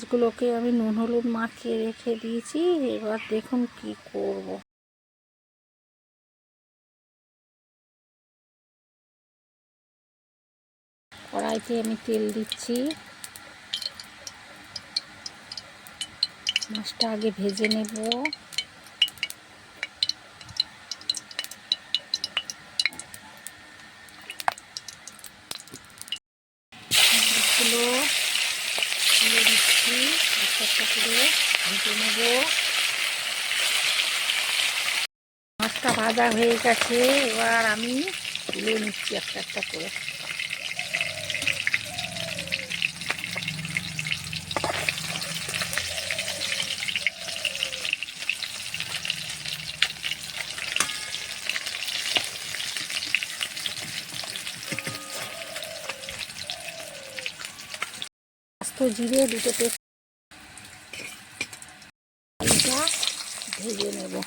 মাছগুলোকে আমি নুন, হলুদ মাখিয়ে রেখে দিয়েছি। এবার দেখুন কি করব। কড়াইতে আমি তেল দিচ্ছি। মাছটা আগে ভেজে নেব। মাছগুলো মাছটা ভাজা হয়ে গেছে এবার আমি তুলে নিচ্ছি একটা একটা করে। আস্ত জিরে দুটো তেজ আলুটা ভেজে নেব ভালো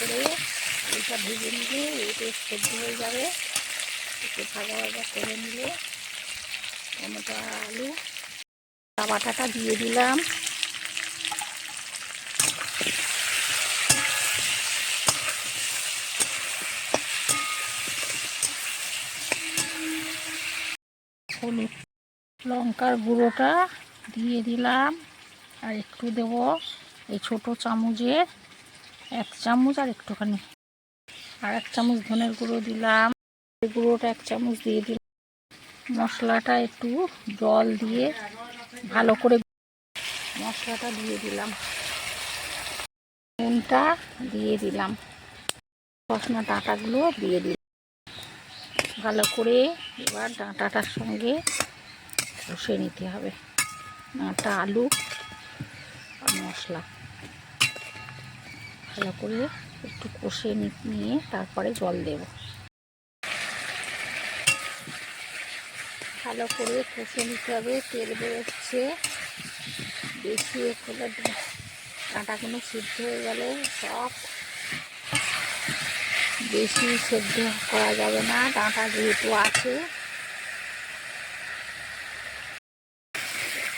করে আলুটা ভেজে নিলে এটা সেদ্ধ হয়ে যাবে। একটু ভাজা ভাজা করে নিলে টমেটো আলু। বাটাটা দিয়ে দিলাম। হলুদ লঙ্কার গুঁড়োটা দিয়ে দিলাম। আর একটু দেব এই ছোট চামচে এক চামচ আর একটুখানি। আর এক চামচ ধনের গুঁড়ো দিলাম। গুঁড়োটা এক চামচ দিয়ে দিলাম। মশলাটা একটু জল দিয়ে ভালো করে মশলাটা দিয়ে দিলাম। নুনটা দিয়ে দিলাম। রসনা ডাঁটাগুলো দিয়ে দিলাম। ভালো করে এবার ডাঁটাটার সঙ্গে কষে নিতে হবে। ডাঁটা আলু আর মশলা। ভালো করে একটু কষে নিয়ে তারপরে জল দেব। ভালো করে কষে নিতে হবে। তেল বেরোচ্ছে। বেশি করে ডাঁটাগুলো সিদ্ধ হয়ে গেলে সব বেশি সেদ্ধ করা যাবে না। ডাঁটা যেহেতু আছে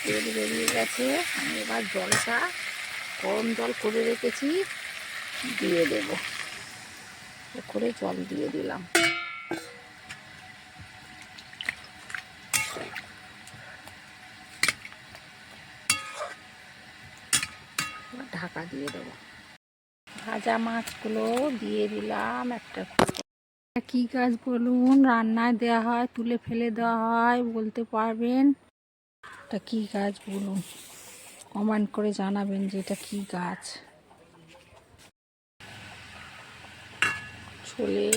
তেল বেরিয়ে গেছে। আমি এবার জলটা, গরম জল করে রেখেছি, দিয়ে দেব। করে জল দিয়ে দিলাম। ঢাকা দিয়ে দেবো। ভাজা মাছগুলো দিয়ে দিলাম একটা কি কাজ বলুন, রান্নায় দেওয়া হয়, তুলে ফেলে দেওয়া হয়, বলতে পারবেন। এটা কি গাছ বলুন? কমেন্ট করে জানাবেন যে এটা কি গাছ। ছোলে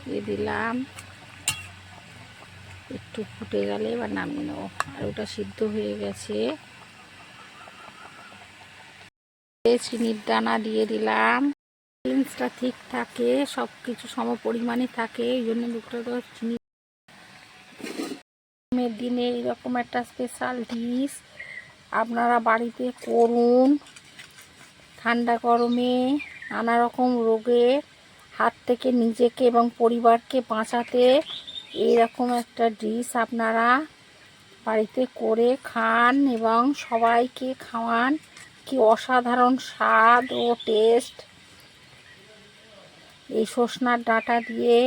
দিয়ে দিলাম। একটু ফুটে গেলে এবার নামিয়ে নেব। আর ওটা সিদ্ধ হয়ে গেছে। চিনির দানা দিয়ে দিলাম। ব্যালেন্সটা ঠিক থাকে সব কিছু সম পরিমাণে থাকে, এই জন্য দুটো তো চিনি গরমের দিনে এরকম একটা স্পেশাল ডিশ আপনারা বাড়িতে করুন। ঠান্ডা গরমে নানা রকম রোগে হাত থেকে নিজেকে এবং পরিবারকে বাঁচাতে এইরকম একটা ডিশ আপনারা বাড়িতে করে খান এবং সবাইকে খাওয়ান। কি অসাধারণ স্বাদ ও টেস্ট এই সজনার ডাঁটা দিয়ে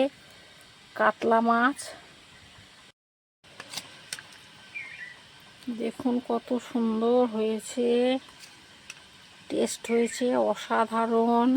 কাতলা মাছ দেখুন কত সুন্দর হয়েছে। টেস্ট হয়েছে অসাধারণ।